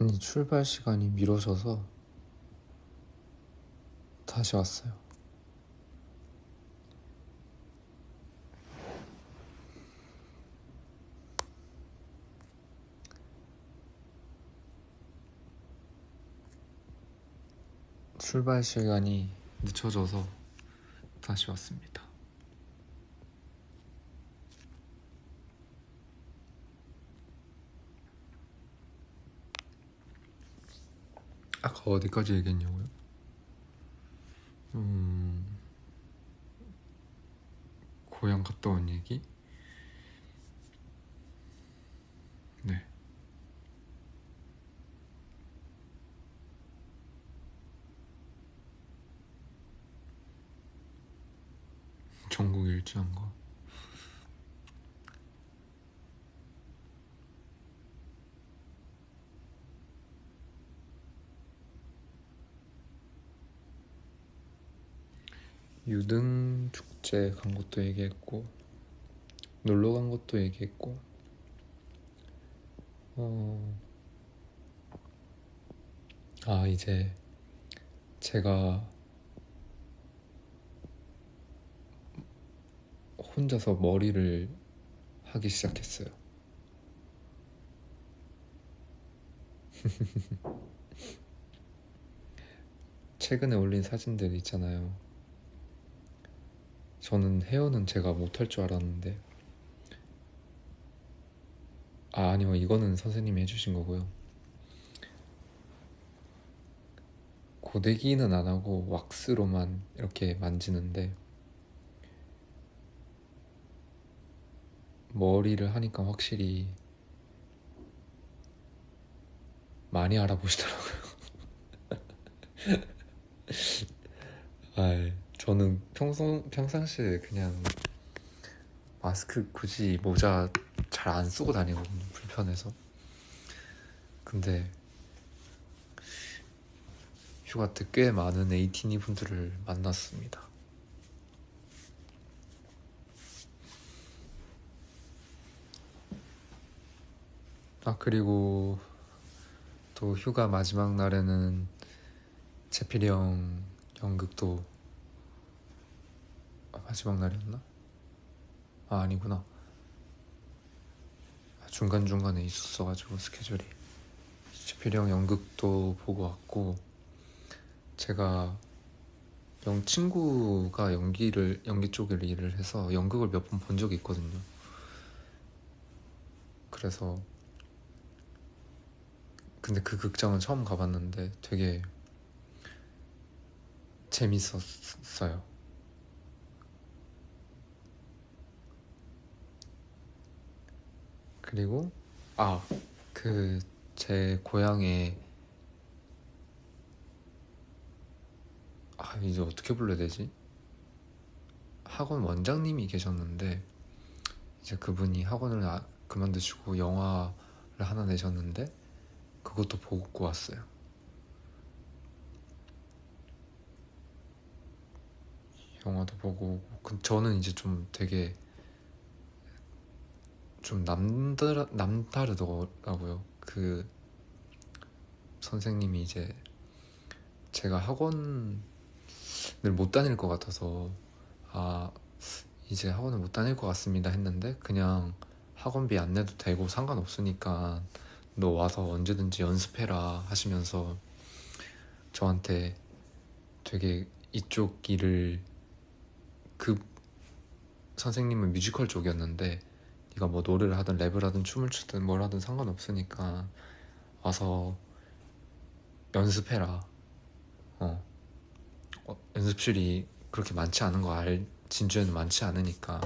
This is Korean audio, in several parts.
아니 출발 시간이 미뤄져서 다시 왔어요. 출발 시간이 늦춰져서 다시 왔습니다. 아까 어디까지 얘기했냐고요? 음, 고향 갔다 온 얘기? 네. 전국 일주한 거. 유등 축제 간 것도 얘기했고 놀러 간 것도 얘기했고 어... 아 이제 제가 혼자서 머리를 하기 시작했어요. 최근에 올린 사진들 있잖아요. 저는 헤어는 제가 못할 줄 알았는데. 아 아니요. 이거는 선생님이 해주신 거고요. 고데기는 안 하고 왁스로만 이렇게 만지는데 머리를 하니까 확실히 많이 알아보시더라고요. 아 저는 평소, 평상시에 그냥 마스크 굳이 모자 잘 안 쓰고 다니거든요. 불편해서. 근데 휴가 때 꽤 많은 에이티니 분들을 만났습니다. 아, 그리고 또 휴가 마지막 날에는 제필이 형 연극도 아, 마지막 날이었나? 아 아니구나. 아, 중간중간에 있었어가지고 스케줄이. 지필형 연극도 보고 왔고 제가 영 친구가 연기를 연기 쪽을 일을 해서 연극을 몇 번 본 적이 있거든요. 그래서 근데 그 극장은 처음 가봤는데 되게 재밌었어요 그리고 아 그 제 고향에 아 이제 어떻게 불러야 되지? 학원 원장님이 계셨는데 이제 그분이 학원을 아, 그만두시고 영화를 하나 내셨는데 그것도 보고 왔어요. 영화도 보고 그 저는 이제 좀 되게 좀 남들 남다르더라고요. 그 선생님이 이제 제가 학원을 못 다닐 것 같아서 아 이제 학원을 못 다닐 것 같습니다 했는데 그냥 학원비 안 내도 되고 상관없으니까 너 와서 언제든지 연습해라 하시면서 저한테 되게 이쪽 일을 그 선생님은 뮤지컬 쪽이었는데 네가 뭐 노래를 하든 랩을 하든 춤을 추든 뭘 하든 상관없으니까 와서 연습해라. 어. 어, 연습실이 그렇게 많지 않은 거 알, 진주에는 많지 않으니까.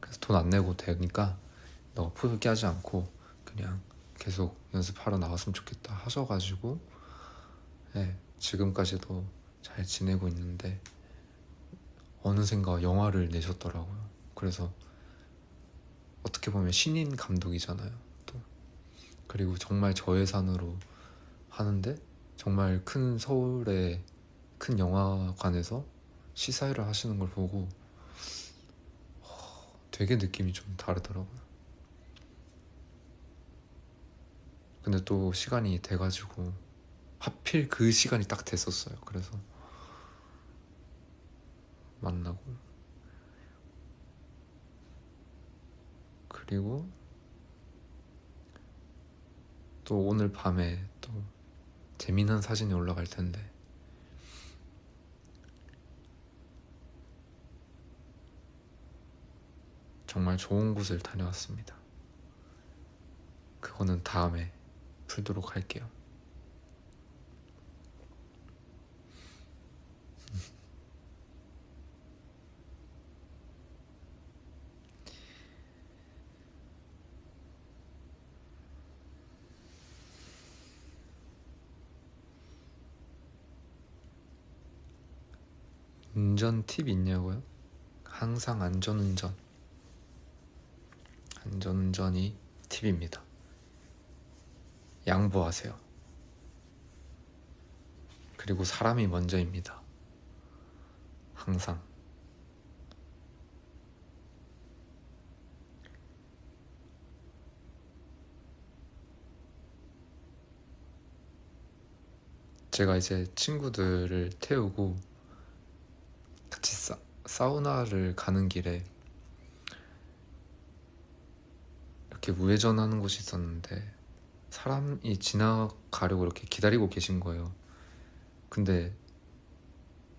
그래서 돈 안 내고 되니까 너 포기 하지 않고 그냥 계속 연습하러 나왔으면 좋겠다 하셔가지고, 네, 지금까지도 잘 지내고 있는데, 어느샌가 영화를 내셨더라고요. 그래서 어떻게 보면 신인 감독이잖아요. 또 그리고 정말 저예산으로 하는데 정말 큰 서울의 큰 영화관에서 시사회를 하시는 걸 보고 되게 느낌이 좀 다르더라고요. 근데 또 시간이 돼가지고 하필 그 시간이 딱 됐었어요. 그래서 만나고 그리고 또 오늘 밤에 또 재미난 사진이 올라갈 텐데 정말 좋은 곳을 다녀왔습니다. 그거는 다음에 풀도록 할게요. 운전 팁 있냐고요? 항상 안전운전. 안전운전이 팁입니다. 양보하세요. 그리고 사람이 먼저입니다. 항상. 제가 이제 친구들을 태우고 사, 사우나를 가는 길에 이렇게 우회전하는 곳이 있었는데 사람이 지나가려고 이렇게 기다리고 계신 거예요. 근데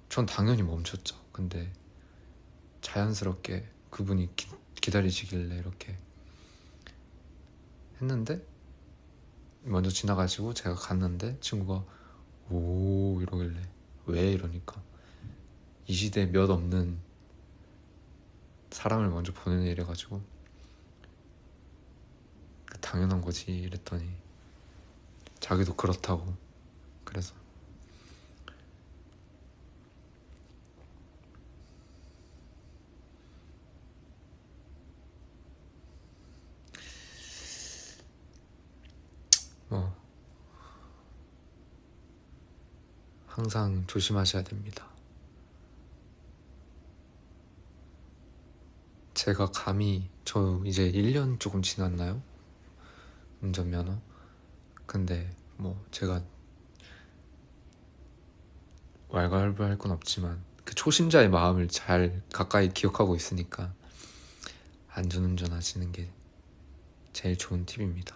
전 당연히 멈췄죠. 근데 자연스럽게 그분이 기, 기다리시길래 이렇게 했는데 먼저 지나가시고 제가 갔는데 친구가 오 이러길래 왜 이러니까 이 시대에 몇 없는 사람을 먼저 보내는 이래가지고 당연한 거지 이랬더니 자기도 그렇다고 그래서 뭐 항상 조심하셔야 됩니다. 제가 감히 저 이제 1년 조금 지났나요? 운전면허? 근데 뭐 제가 왈가왈부할 건 없지만 그 초심자의 마음을 잘 가까이 기억하고 있으니까 안전운전 하시는 게 제일 좋은 팁입니다.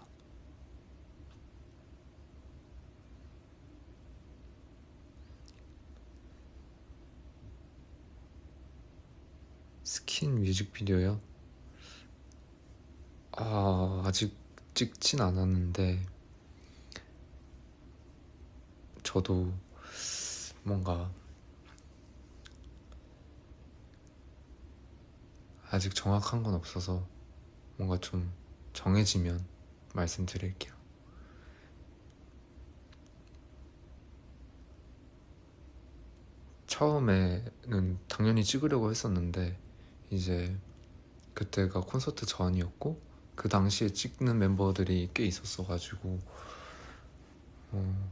스킨 뮤직비디오요? 아, 아직 찍진 않았는데 저도 뭔가 아직 정확한 건 없어서 뭔가 좀 정해지면 말씀드릴게요. 처음에는 당연히 찍으려고 했었는데 이제 그때가 콘서트 전이었고 그 당시에 찍는 멤버들이 꽤 있었어가지고 어,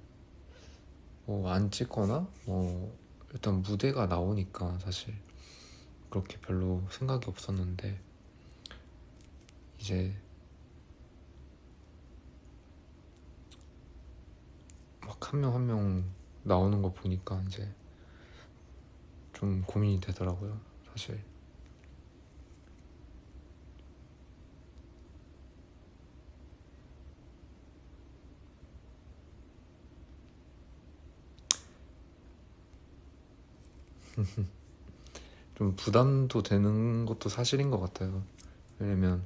뭐안 찍거나 뭐 일단 무대가 나오니까 사실 그렇게 별로 생각이 없었는데 이제 막 한 명 한 명 나오는 거 보니까 이제 좀 고민이 되더라고요 사실 좀 부담도 되는 것도 사실인 것 같아요. 왜냐면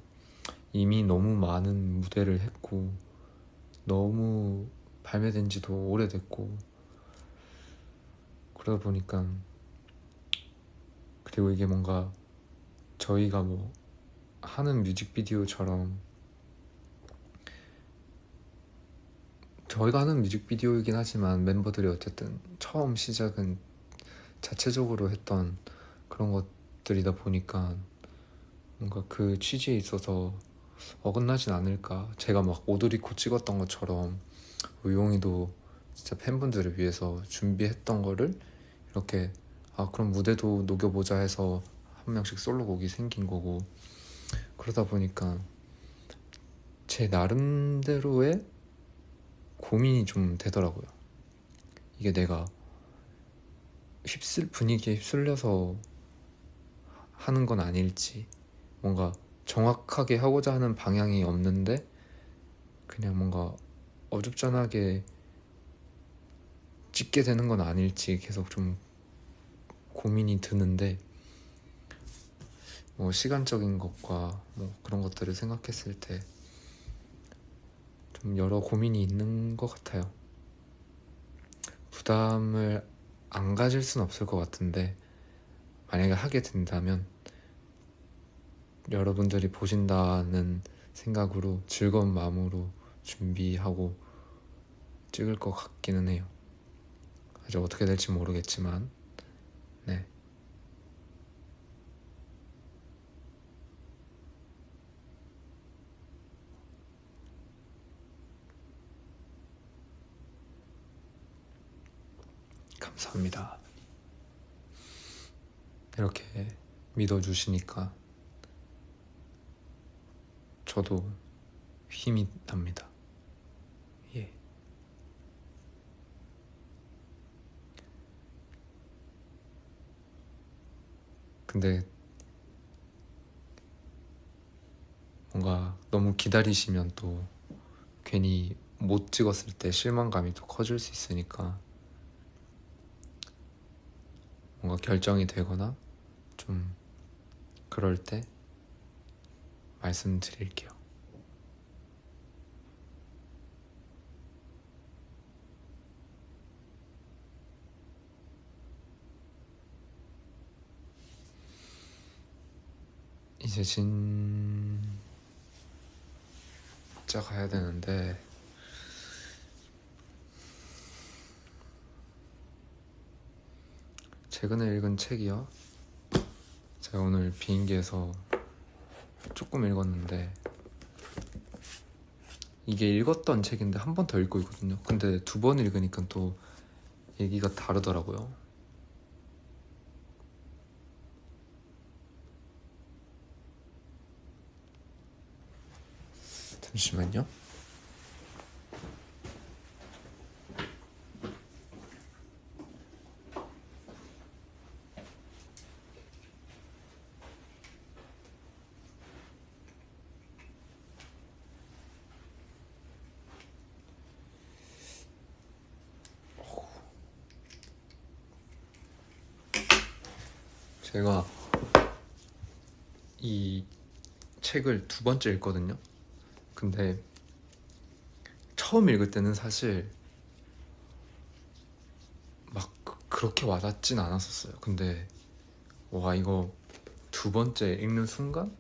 이미 너무 많은 무대를 했고 너무 발매된 지도 오래됐고 그러다 보니까 그리고 이게 뭔가 저희가 뭐 하는 뮤직비디오처럼 저희가 하는 뮤직비디오이긴 하지만 멤버들이 어쨌든 처음 시작은 자체적으로 했던 그런 것들이다 보니까 뭔가 그 취지에 있어서 어긋나진 않을까. 제가 막 오드리코 찍었던 것처럼 우용이도 진짜 팬분들을 위해서 준비했던 거를 이렇게 아 그럼 무대도 녹여보자 해서 한 명씩 솔로곡이 생긴 거고 그러다 보니까 제 나름대로의 고민이 좀 되더라고요. 이게 내가 휩쓸 분위기에 휩쓸려서 하는 건 아닐지 뭔가 정확하게 하고자 하는 방향이 없는데 그냥 뭔가 어줍잖하게 찍게 되는 건 아닐지 계속 좀 고민이 드는데 뭐 시간적인 것과 뭐 그런 것들을 생각했을 때 좀 여러 고민이 있는 것 같아요. 부담을 안 가질 순 없을 것 같은데 만약에 하게 된다면 여러분들이 보신다는 생각으로 즐거운 마음으로 준비하고 찍을 것 같기는 해요. 아직 어떻게 될지 모르겠지만, 네. 감사합니다. 이렇게 믿어주시니까 저도 힘이 납니다. 예. 근데 뭔가 너무 기다리시면 또 괜히 못 찍었을 때 실망감이 또 커질 수 있으니까 뭔가 결정이 되거나 좀 그럴 때 말씀드릴게요. 이제 진짜 가야 되는데 최근에 읽은 책이요. 제가 오늘 비행기에서 조금 읽었는데 이게 읽었던 책인데 한 번 더 읽고 있거든요. 근데 두 번 읽으니까 또 얘기가 다르더라고요. 잠시만요. 제가 이 책을 두 번째 읽거든요. 근데 처음 읽을 때는 사실 막 그- 그렇게 와닿진 않았었어요. 근데 와 이거 두 번째 읽는 순간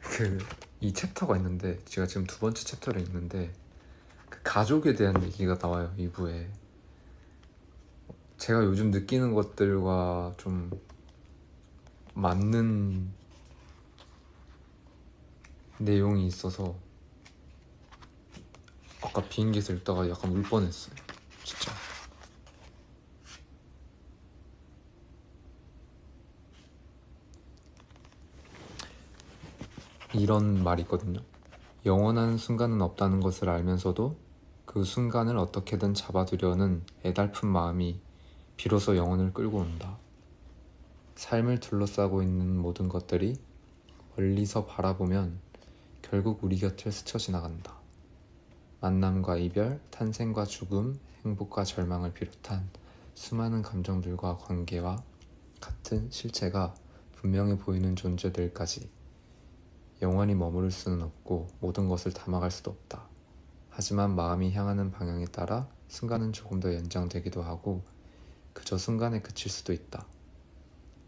그 이 챕터가 있는데 제가 지금 두 번째 챕터를 읽는데 그 가족에 대한 얘기가 나와요 이부에 제가 요즘 느끼는 것들과 좀 맞는 내용이 있어서 아까 비행기에서 읽다가 약간 울 뻔했어요. 진짜. 이런 말이 있거든요. 영원한 순간은 없다는 것을 알면서도 그 순간을 어떻게든 잡아두려는 애달픈 마음이 비로소 영혼을 끌고 온다. 삶을 둘러싸고 있는 모든 것들이 멀리서 바라보면 결국 우리 곁을 스쳐 지나간다. 만남과 이별, 탄생과 죽음, 행복과 절망을 비롯한 수많은 감정들과 관계와 같은 실체가 분명해 보이는 존재들까지 영원히 머무를 수는 없고 모든 것을 담아갈 수도 없다. 하지만 마음이 향하는 방향에 따라 순간은 조금 더 연장되기도 하고 그저 순간에 그칠 수도 있다.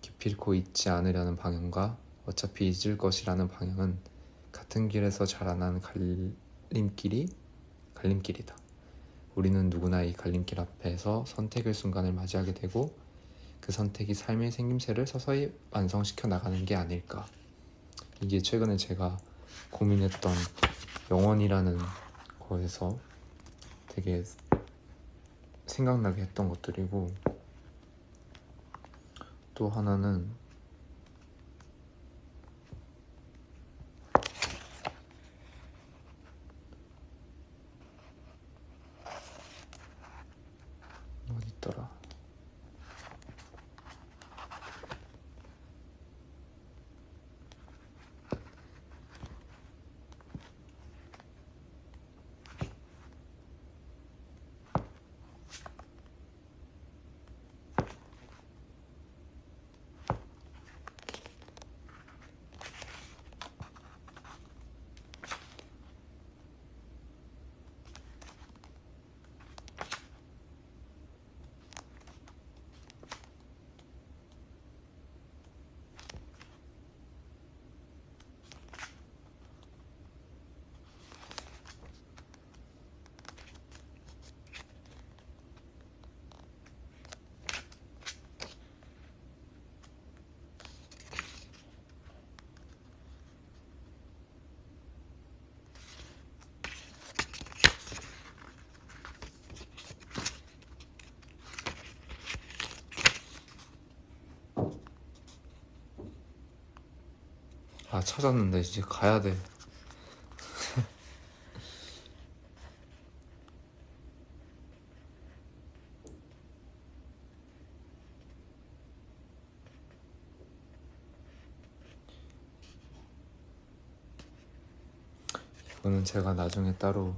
기필코 잊지 않으려는 방향과 어차피 잊을 것이라는 방향은 같은 길에서 자라난 갈림길이 갈림길이다. 우리는 누구나 이 갈림길 앞에서 선택의 순간을 맞이하게 되고 그 선택이 삶의 생김새를 서서히 완성시켜 나가는 게 아닐까. 이게 최근에 제가 고민했던 영원이라는 거에서 되게 생각나게 했던 것들이고 또 하나는 다 찾았는데 이제 가야 돼. 이거는 제가 나중에 따로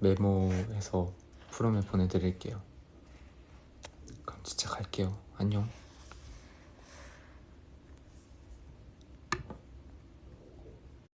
메모해서 프롬에 보내드릴게요. 그럼 진짜 갈게요. 안녕.